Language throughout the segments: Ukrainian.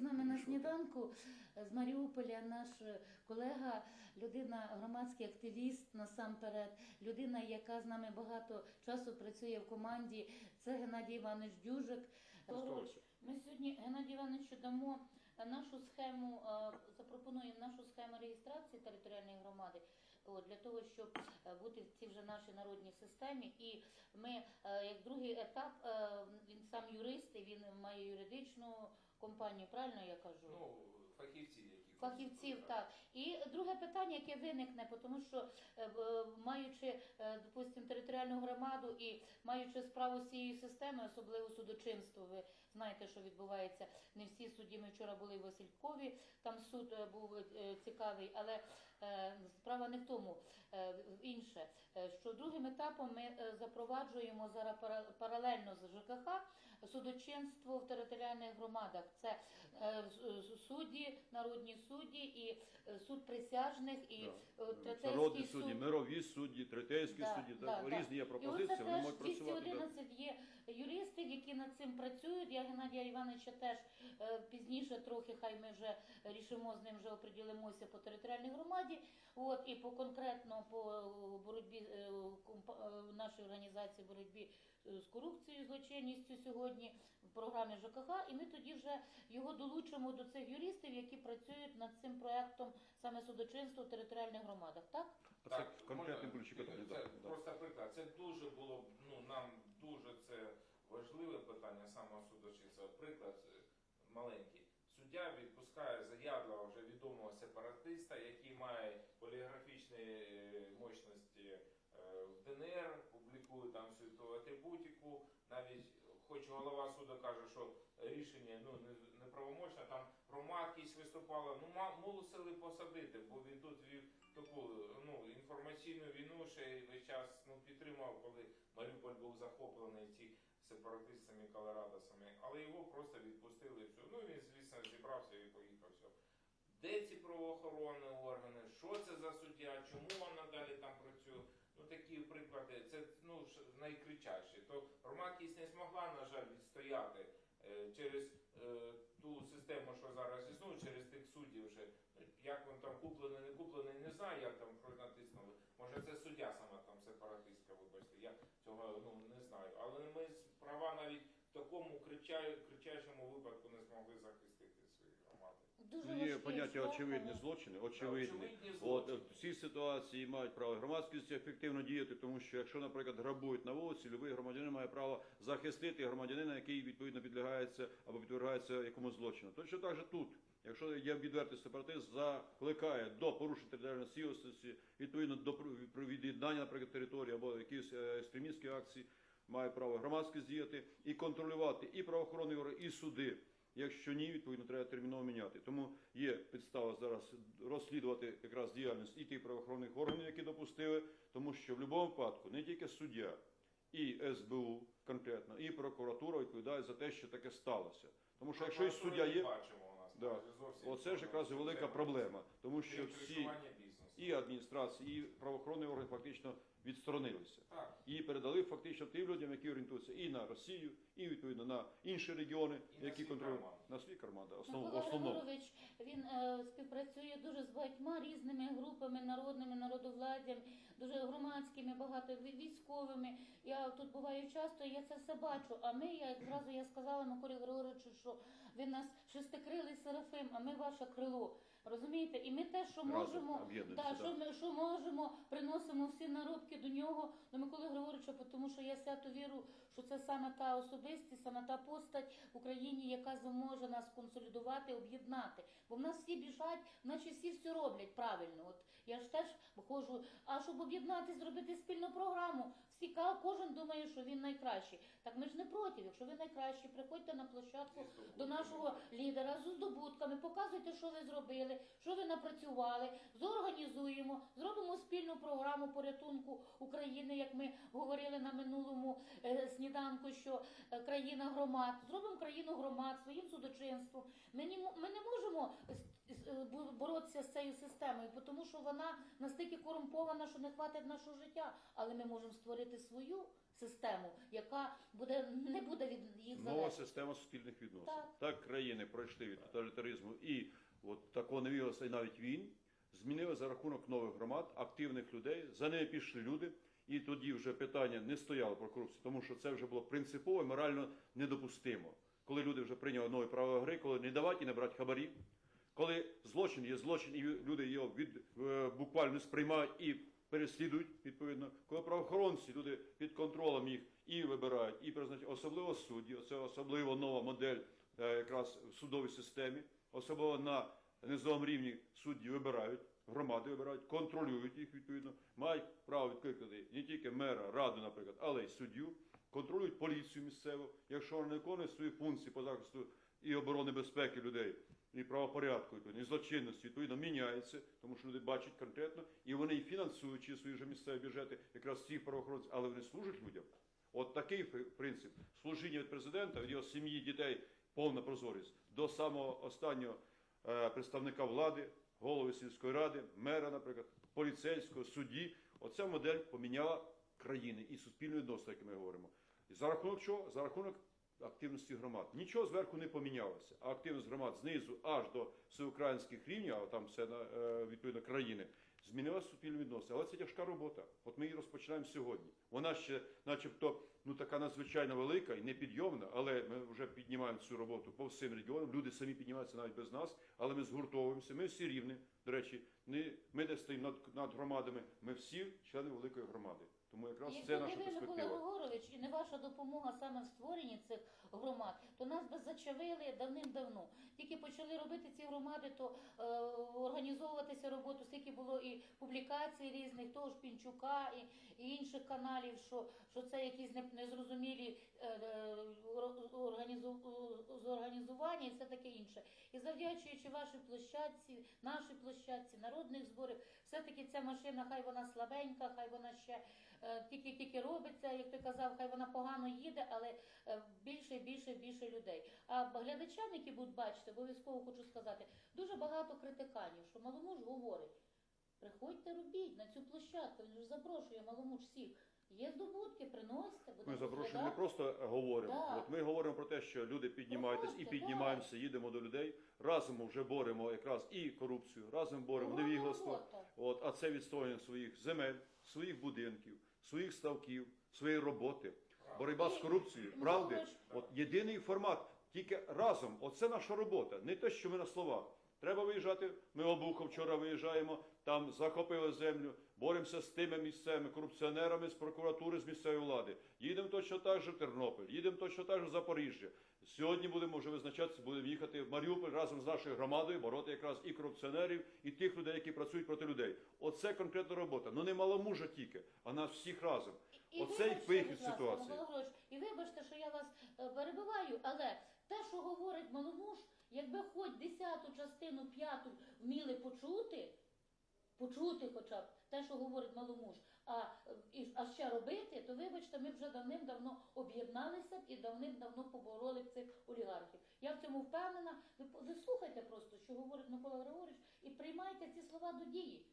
з нами на сніданку з Маріуполя наш колега, людина, громадський активіст насамперед, людина, яка з нами багато часу працює в команді. Це Геннадій Іванович Дюжик. Ми сьогодні Геннадію Івановичу дамо нашу схему, запропонуємо нашу схему реєстрації територіальної громади для того, щоб е, бути в цій вже нашій народній системі. І ми, е, як другий етап, е, він сам юрист, і він має юридичну компанію, правильно я кажу? Ну, фахівці, які Фахівців, так. І друге питання, яке виникне, тому що е, маючи, е, допустимо, територіальну громаду і маючи справу з цією системою, особливо судочинство, ви знаєте, що відбувається. Не всі судді. Ми вчора були в Василькові, там суд е, був е, цікавий, але е, справа не в тому, е, в інше. Е, Що другим етапом ми е, запроваджуємо зараз пара- паралельно з ЖКХ судочинство в територіальних громадах. Це е, судді, народні судді і е, суд присяжних і е, Народні суд. судді, мирові судді, третейські Да, судді, да, да. різні є пропозиції, оце вони можуть працювати. да. 211 є юристів, які над цим працюють. Я Геннадія Івановича теж пізніше трохи, хай ми вже рішимо з ним, вже оприділимося по територіальній громаді. От і по конкретно по боротьбі е, нашої організації боротьбі з корупцією, злочинністю сьогодні в програмі ЖКХ. І ми тоді вже його долучимо до цих юристів, які працюють над цим проектом саме судочинства в територіальних громадах. Так? Це конкретний можна- питання. Це да. просто приклад. Це дуже було ну нам дуже це важливе питання саме судочинства. Приклад е, маленький. Суддя відпускає заядлого вже відомого сепаратиста, який має поліграфічні е, мощності е, в ДНР, публікує там всю ту атрибутику. Навіть хоч голова суду каже, що рішення ну не неправомочне, там про маткість виступала. Ну мусили посадити, бо він тут вів таку ну інформаційну війну ще весь час ну підтримав, коли Маріуполь був захоплений ці сепаратистами, колорадосами, але його просто відпустили. Все. Ну він звісно зібрався і поїхав. Все. Де ці правоохоронні органи? Що це за суддя? Чому вона далі там працює? Ну такі приклади, це ну. То громадськість не змогла, на жаль, відстояти е, через е, ту систему, що зараз існує, через тих суддів вже. Як він там куплений, не куплений, не знаю, як там натиснули. Може це суддя сама там сепаратистка, вибачте, я цього ну, не знаю. Але ми права навіть в такому крича- кричащому випадку не змогли захистити свої громади. Дуже шлях, очевидні злочини, очевидні. очевидні От злочини. в цій ситуації мають право громадськість ефективно діяти, тому що якщо, наприклад, грабують на вулиці, любий громадянин має право захистити громадянина, який відповідно підлягається або підвергається якомусь злочину. Точно так же тут. Якщо є відвертий сепаратист, закликає до порушення територіальної цілісності, відповідно до пр- при від'єднання, наприклад, території або якісь е, екстремістські акції, має право громадськість діяти і контролювати і правоохоронні органи, і суди. Якщо ні, відповідно треба терміново міняти. Тому є підстава зараз розслідувати якраз діяльність і тих правоохоронних органів, які допустили, тому що в будь-якому випадку не тільки суддя, і СБУ конкретно, і прокуратура відповідає за те, що таке сталося. Тому що якщо і суддя є, бачимо у нас да, зовсім. оце ж якраз і велика проблема, тому що всі і адміністрації, і правоохоронні органи фактично відсторонилися. Так. І передали фактично тим людям, які орієнтуються і на Росію, і відповідно на інші регіони, І на які свій контролюють карман. на свій карман, да, основ, Микола основному. Григорович, він е, співпрацює дуже з багатьма різними групами, народними, народовладдям, дуже громадськими, багато ві- військовими. Я тут буваю часто, і я це все бачу. А ми, я зразу я сказала Миколі Григоровичу, що ви нас шестикрилий серафим, а ми ваше крило. Розумієте? І ми те, що Разом можемо, об'єднуємося, да, що ми що можемо, приносимо всі наробки до нього, до Миколи Григоровича, тому що я свято віру, що це саме та особистість, саме та постать в Україні, яка зможе нас консолідувати, об'єднати. Бо в нас всі біжать, наче всі все роблять правильно. От я ж теж виходжу, а щоб об'єднати, зробити спільну програму, всі кожен думає, що він найкращий. Так ми ж не проти. Якщо ви найкращі, приходьте на площадку до нашого лідера з здобутками, показуйте, що ви зробили, що ви напрацювали, зорганізуємо, зробимо спільну програму порятунку України, як ми говорили на минулому е, сніданку, що е, країна громад, зробимо країну громад своїм судочинством. Ми не, ми не можемо боротися з цією системою, бо тому що вона настільки корумпована, що не хватить нашого життя. Але ми можемо створити свою систему, яка буде не буде від їх Нова залежати. система суспільних відносин. Так. Так країни пройшли від тоталітаризму і от такого невігласа, і навіть війн, змінили за рахунок нових громад, активних людей. За ними пішли люди. І тоді вже питання не стояло про корупцію, тому що це вже було принципово і морально недопустимо. Коли люди вже прийняли нові правила гри, коли не давати і не брати хабарі, коли злочин є злочин, і люди його від е, буквально сприймають і переслідують відповідно. Коли правоохоронці люди під контролем їх і вибирають, і призначають, особливо судді, це особливо нова модель е, якраз в судовій системі, особливо на низовому рівні судді вибирають. Громади вибирають, контролюють їх відповідно, мають право відкликати не тільки мера, раду, наприклад, але й суддю, контролюють поліцію місцеву, якщо вона не виконує свої функції по захисту і оборони безпеки людей, і правопорядку, і злочинності, відповідно, міняється, тому що люди бачать конкретно, і вони і фінансують через свої вже місцеві бюджети, якраз цих правоохоронців, але вони служать людям. От такий принцип служіння від президента, від його сім'ї, дітей, повна прозорість, до самого останнього е, представника влади, голови сільської ради, мера, наприклад, поліцейського, судді. Оця модель поміняла країни і суспільні відносини, як ми говоримо. І за рахунок чого? За рахунок активності громад. Нічого зверху не помінялося, а активність громад знизу аж до всеукраїнських рівнів, а там все на е, відповідно країни, змінилася суспільні відносини. Але це тяжка робота. От ми її розпочинаємо сьогодні. Вона ще, начебто, ну така надзвичайно велика і непідйомна, але ми вже піднімаємо цю роботу по всім регіонам. Люди самі піднімаються навіть без нас, але ми згуртовуємося. Ми всі рівні. До речі, не ми де стоїмо над, над громадами. Ми всі члени великої громади. Тому якраз Якби це не ви, Микола перспектива. Григорович, і не ваша допомога саме в створенні цих громад, то нас би зачавили давним-давно. Тільки почали робити ці громади, то е, організовуватися роботу, скільки було і публікацій різних, того ж Пінчука і, і інших каналів, що, що це якісь не- незрозумілі е, е, ор- організу, зорганізування і все таке інше. І завдячуючи вашій площадці, нашій площадці, народних зборів, все-таки ця машина, хай вона слабенька, хай вона ще е, тільки-тільки робиться, як ти казав, хай вона погано їде, але е, більше більше більше людей. А глядачам, які будуть бачити, обов'язково хочу сказати, дуже багато критиканів, що Маломуж говорить. Приходьте, робіть на цю площадку. Він ж запрошує Маломуж всіх. Є здобутки, приносите, Ми запрошуємо не просто говоримо. Так. От ми говоримо про те, що люди піднімайтесь і піднімаємося, їдемо до людей. Разом вже боремо якраз і корупцію, разом боремо невігластво. От, а це відстоювання своїх земель, своїх будинків, своїх ставків, своєї роботи. Боротьба з корупцією, правди. От єдиний формат, тільки разом. Оце наша робота. Не те, що ми на словах. Треба виїжджати. Ми обухом вчора виїжджаємо, там захопили землю, боремося з тими місцевими корупціонерами з прокуратури, з місцевої влади. Їдемо точно так же в Тернопіль, їдемо точно так же в Запоріжжя. Сьогодні будемо вже визначатися, будемо їхати в Маріуполь разом з нашою громадою, бороти якраз і корупціонерів, і тих людей, які працюють проти людей. Оце конкретна робота. Ну не маломужа тільки, а нас всіх разом. І Оцей вибачте, вихід будь ласка, ситуації. Микола Григорович, і вибачте, що я вас е, перебиваю, але те, що говорить Маломуж, якби хоч десяту частину п'яту вміли почути, почути хоча б те, що говорить Маломуж, а, і, а ще робити, то вибачте, ми вже давним-давно об'єдналися б і давним-давно побороли б цих олігархів. Я в цьому впевнена. Ви, ви слухайте просто, що говорить Микола Григорович, і приймайте ці слова до дії.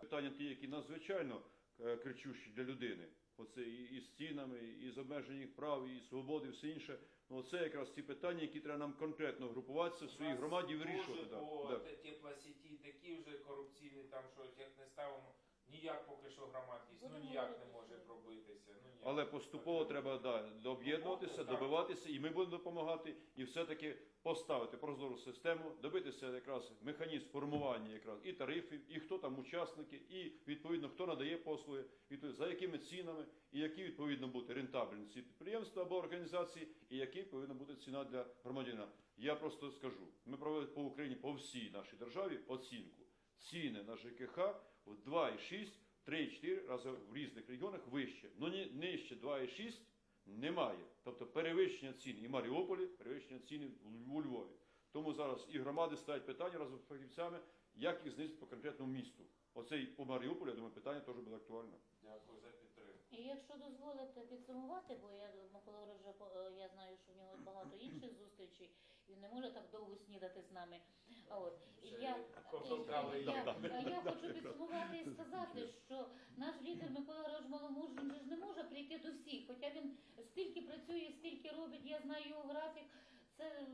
Питання ті, які надзвичайно е, кричущі для людини. Оце і, з цінами, і з обмеженням прав, і свободи, і все інше. Ну це якраз ті питання, які треба нам конкретно групуватися в своїй громаді вирішувати. Дуже Да, по да. теплосіті такі вже корупційні, там що як не ставимо, ніяк поки що громадськість, ну Будемо ніяк не говорити може пробитися. Ну, ніяк. Але поступово треба да, об'єднуватися, добиватися, і ми будемо допомагати, і все-таки поставити прозору систему, добитися якраз механізм формування якраз і тарифів, і хто там учасники, і відповідно хто надає послуги, відповідно, за якими цінами, і які відповідно бути рентабельні ці підприємства або організації, і які повинна бути ціна для громадянина. Я просто скажу, ми провели по Україні по всій нашій державі оцінку. Ціни на ЖКХ в 2,6 3-4 рази в різних регіонах вище. Ну ні, нижче 2,6 немає. Тобто перевищення цін і в Маріуполі, перевищення цін у Львові. Тому зараз і громади ставлять питання разом з фахівцями, як їх знизити по конкретному місту. Оце і по Маріуполю, я думаю, питання теж буде актуальне. Дякую за підтримку. І якщо дозволите підсумувати, бо я Микола вже по- е, я знаю, що в нього багато інших зустрічей, він не може так довго снідати з нами. А от і я, і, я, я, я хочу підсумувати і сказати, що наш лідер Микола Рожмаломуж він же ж не може прийти до всіх, хоча він стільки працює, стільки робить, я знаю його графік. Це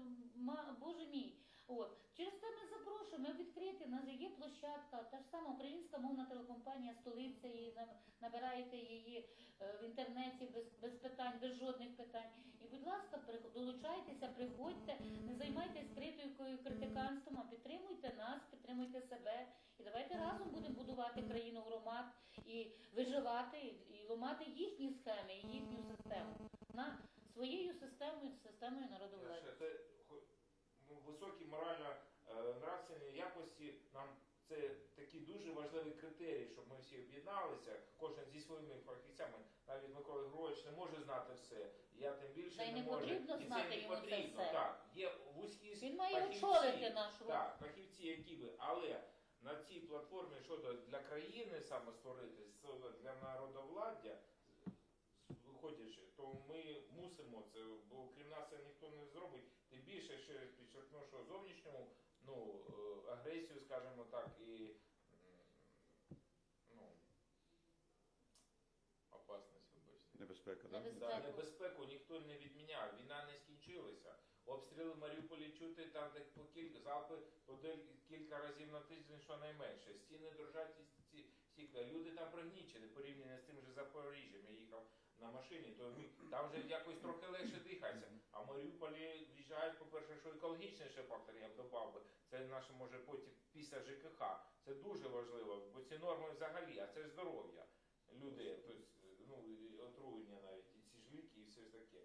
боже мій. От через це ми запрошуємо, ми відкриті. У нас є площадка, та ж сама українська мовна телекомпанія столиця. На- набираєте її е, в інтернеті без, без питань, без жодних питань. І, будь ласка, долучайтеся, приходьте, не займайтесь критикою, критиканством, а підтримуйте нас, підтримуйте себе. І давайте разом будемо будувати країну громад і виживати, і, ламати їхні схеми, і їхню систему на своєю системою, системою народовладдя. Високі морально е, якості нам це такий дуже важливий критерій, щоб ми всі об'єдналися, кожен зі своїми фахівцями. Навіть Микола Григорович не може знати все. Я тим більше Та й не можу. потрібно І це знати не йому це все. Так, є вузькі Він має фахівці. очолити наш рух. Так, фахівці, які ви, але на цій платформі щодо для країни саме створити, для народовладдя, виходячи, то ми мусимо це, бо крім нас це ніхто не зробить. Тим більше ще підчеркну, що зовнішньому ну, е, агресію, скажімо так, і ну, опасність, вибачте. Небезпека, так? Небезпека. Да, небезпеку ніхто не відміняв, війна не скінчилася. Обстріли Маріуполі чути там де по кілька залпи по кілька разів на тиждень, щонайменше. Стіни дрожать і ці стікла. Люди там пригнічені порівняно з тим же Запоріжжям. Я їхав на машині, то ну, там вже якось трохи легше дихається. А Маріуполі в'їжджають, по-перше, що екологічний ще фактор, я б додав би. Це наше може потім після ЖКХ. Це дуже важливо, бо ці норми взагалі, а це ж здоров'я людей. Тобто, ну, отруєння навіть, і ці ж ліки, і все ж таке.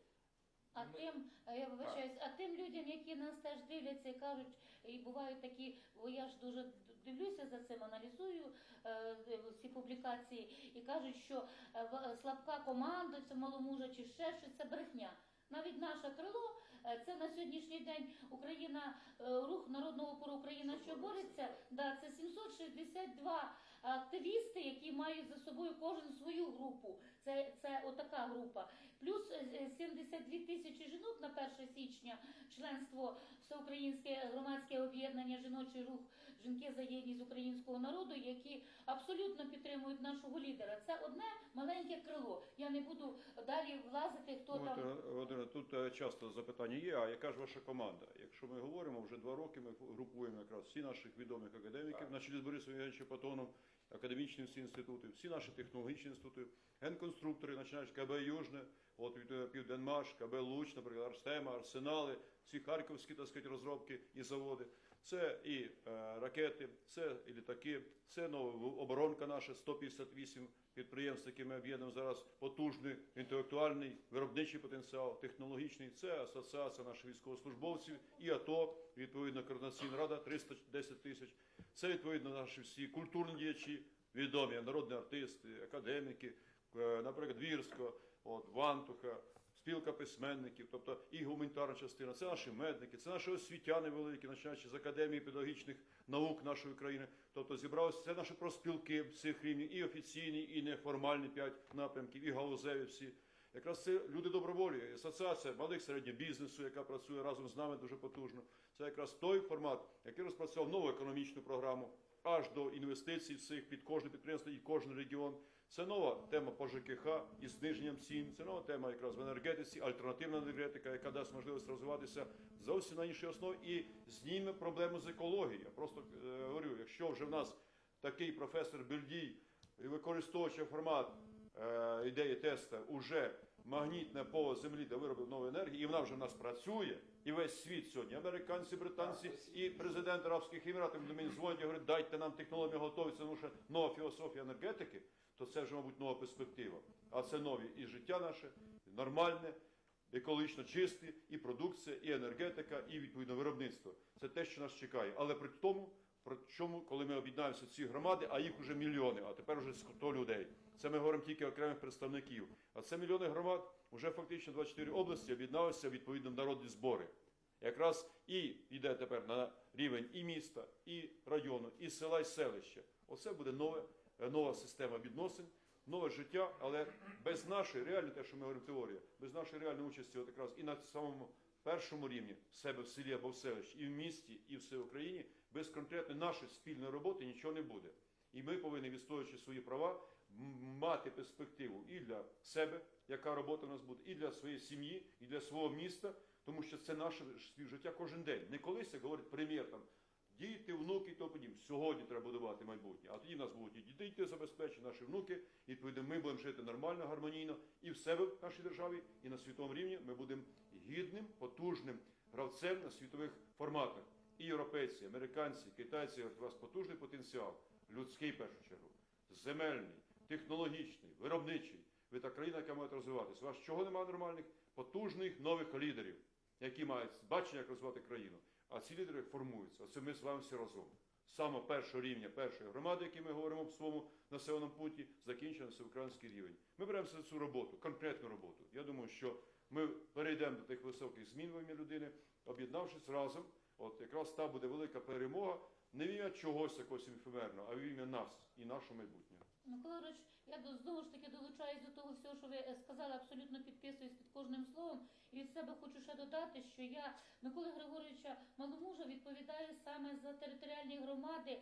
А Ми- тим, е, я вибачаюсь, а тим людям, які нас теж дивляться і кажуть, і бувають такі, бо я ж дуже дивлюся за цим, аналізую е, всі публікації, і кажуть, що е, слабка команда, це маломужа чи ще щось, це брехня. Навіть наше крило, е, це на сьогоднішній день Україна, е, рух народного опору Україна, що бореться, да, це 762 активісти, які мають за собою кожен свою групу. Це, це отака група. Плюс е, е, 72 тисячі жінок на 1 січня членство Всеукраїнське громадське об'єднання Жіночий рух жінки за єдність українського народу, які абсолютно підтримують нашого лідера. Це одне маленьке крило. Я не буду далі влазити, хто Ну, там. от, Володимир, тут е, часто запитання є, а яка ж ваша команда? Якщо ми говоримо, вже два роки ми групуємо якраз всі наших відомих академіків, Так. на чолі з Борисом Євгеновичем Патоном, академічні всі інститути, всі наші технологічні інститути, генконструктори, починаючи КБ Южне, от е, Південмаш, КБ Луч, наприклад, Арстема, Арсенали, всі харківські так сказати, розробки і заводи. Це і е, ракети, це і літаки, це нова оборонка наша, 158 підприємств, які ми об'єднуємо зараз, потужний інтелектуальний виробничий потенціал, технологічний. Це асоціація наших військовослужбовців і АТО, відповідно координаційна рада 310 тисяч. Це відповідно наші всі культурні діячі, відомі народні артисти, академіки, е, наприклад, Вірського, от Вантуха. Спілка письменників, тобто і гуманітарна частина, це наші медники, це наші освітяни великі, починаючи з академії педагогічних наук нашої країни. Тобто зібралися це наші проспілки всіх рівнів, і офіційні, і неформальні п'ять напрямків, і галузеві всі. Якраз це люди доброволі, асоціація малих середнього бізнесу, яка працює разом з нами дуже потужно. Це якраз той формат, який розпрацював нову економічну програму аж до інвестицій всіх під кожне підприємство і кожен регіон. Це нова тема по ЖКХ із зниженням цін. Це нова тема якраз в енергетиці, альтернативна енергетика, яка дасть можливість розвиватися зовсім на іншій основі і зніме проблему з екологією. Я просто е, говорю, якщо вже в нас такий професор Бельдій, і використовуючи формат е, ідеї теста, уже магнітне поле землі, де виробив нову енергію, і вона вже в нас працює, і весь світ сьогодні, американці, британці і президент Арабських Еміратів до мене дзвонять і говорять, дайте нам технологію готові, тому що нова філософія енергетики, то це вже, мабуть, нова перспектива. А це нові і життя наше, нормальне, екологічно чисте, і продукція, і енергетика, і відповідно виробництво. Це те, що нас чекає. Але при тому, при чому, коли ми об'єднаємося ці громади, а їх вже мільйони, а тепер вже 100 людей. Це ми говоримо тільки окремих представників. А це мільйони громад, вже фактично 24 області об'єдналися відповідно народні збори. Якраз і йде тепер на рівень і міста, і району, і села, і селища. Оце буде нове, нова система відносин, нове життя, але без нашої реальної, те, що ми говоримо теорія, без нашої реальної участі, от якраз і на самому першому рівні себе в селі або в селищі, і в місті, і в Україні, без конкретної нашої спільної роботи нічого не буде. І ми повинні, відстоюючи свої права, мати перспективу і для себе, яка робота в нас буде, і для своєї сім'ї, і для свого міста, тому що це наше ж- життя кожен день. Не колись, як говорить прем'єр, там діти, внуки і тому подібне. Сьогодні треба будувати майбутнє. А тоді в нас будуть і діти забезпечені, наші внуки. І відповідно, ми будемо жити нормально, гармонійно і в себе в нашій державі, і на світовому рівні ми будемо гідним, потужним гравцем на світових форматах. І європейці, американці, китайці у вас потужний потенціал, людський в першу чергу, земельний, технологічний, виробничий. Ви та країна, яка має розвиватися. У вас чого немає нормальних? Потужних нових лідерів, які мають бачення, як розвивати країну. А ці лідери формуються. Оце ми з вами всі разом. Саме першого рівня першої громади, які ми говоримо в своєму населеному пункті, закінчено всеукраїнський рівень. Ми беремося за цю роботу, конкретну роботу. Я думаю, що ми перейдемо до тих високих змін в ім'я людини, об'єднавшись разом. От якраз та буде велика перемога не в ім'я чогось якогось ефемерного, а в ім'я нас і нашого майбутнього. Микола я до- знову ж таки долучаюсь до того всього, що ви е, сказали, абсолютно підписуюсь під кожним словом. І від себе хочу ще додати, що я Миколи Григоровича Маломужа відповідаю саме за територіальні громади,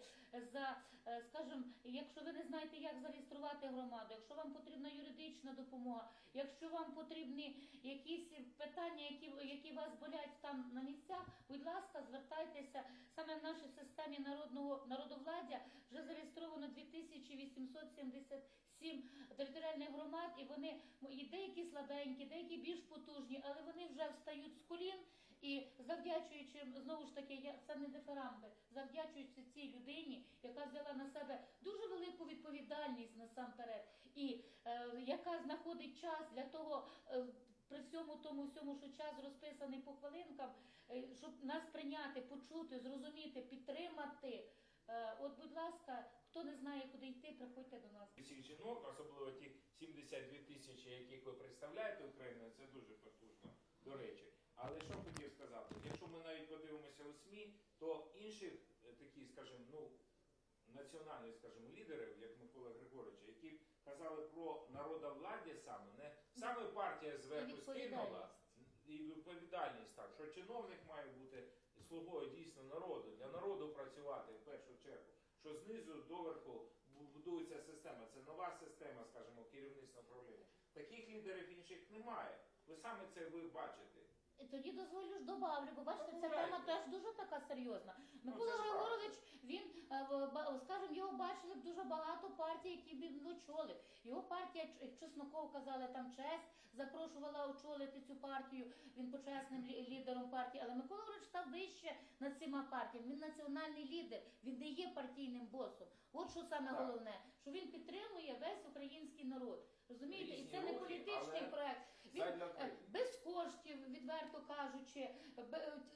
за, е, скажімо, якщо ви не знаєте, як зареєструвати громаду, якщо вам потрібна юридична допомога, якщо вам потрібні якісь питання, які, які вас болять там на місцях, будь ласка, звертайтеся саме в нашій системі народного народовладдя вже зареєстровано 2877 територіальних громад, і вони і деякі слабенькі, деякі більш потужні, але вони вже встають з колін. І завдячуючи знову ж таки, я це не дифирамби, завдячуючи цій людині, яка взяла на себе дуже велику відповідальність насамперед, і е, яка знаходить час для того. Е, при всьому тому всьому, що час розписаний по хвилинкам, е, щоб нас прийняти, почути, зрозуміти, підтримати. Е, От, будь ласка, хто не знає, куди йти, приходьте до нас. Всіх жінок, особливо ті 72 тисячі, яких ви представляєте Україну, це дуже потужно, до речі. Але що хотів сказати, якщо ми навіть подивимося у СМІ, то інших е, такі, скажімо, ну національних, скажімо, лідерів, як Микола Григорович, які казали про народовладдя саме, не саме партія зверху скинула, і відповідальність так, що чиновник має бути слугою дійсно народу, для народу працювати в першу чергу, що знизу доверху бу- будується система. Це нова система, скажімо, керівництва управління. Таких лідерів інших немає. Ви саме це ви бачите. І тоді дозволю ж добавлю, бо бачите, ця тема теж дуже така серйозна. Ну, Микола це ж Григорович, він, е, в- ба- скажімо, його бачили дуже багато партій, які він очолив. Його партія, як Чесноков казали, там честь запрошувала очолити цю партію. Він почесним лідером партії. Але Микола Григорович став вище над цими партіями. Він національний лідер, він не є партійним босом. От що саме головне, що він підтримує весь український народ. Розумієте, і це не політичний проект. Він е, без коштів, відверто кажучи,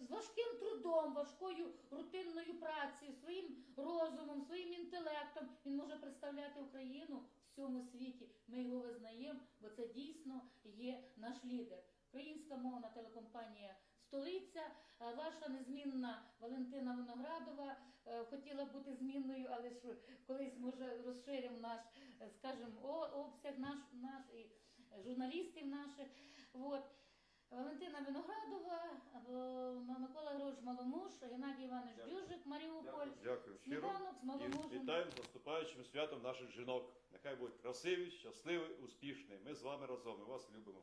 з важким трудом, важкою рутинною працею, своїм розумом, своїм інтелектом він може представляти Україну в всьому світі. Ми його визнаємо, бо це дійсно є наш лідер. Українська мовна телекомпанія Столиця, е, ваша незмінна Валентина Виноградова е, хотіла бути змінною, але ж колись може розширимо наш, е, скажімо, обсяг наш, наш і журналістів наших. Вот. Валентина Виноградова, Микола Григорович Маломуш, Геннадій Іванович Дякую. Бюжик, Маріуполь. Дякую. Сніданок з Маломужем. вітаємо з наступаючим святом наших жінок. Нехай будуть красиві, щасливі, успішні. Ми з вами разом. Ми вас любимо.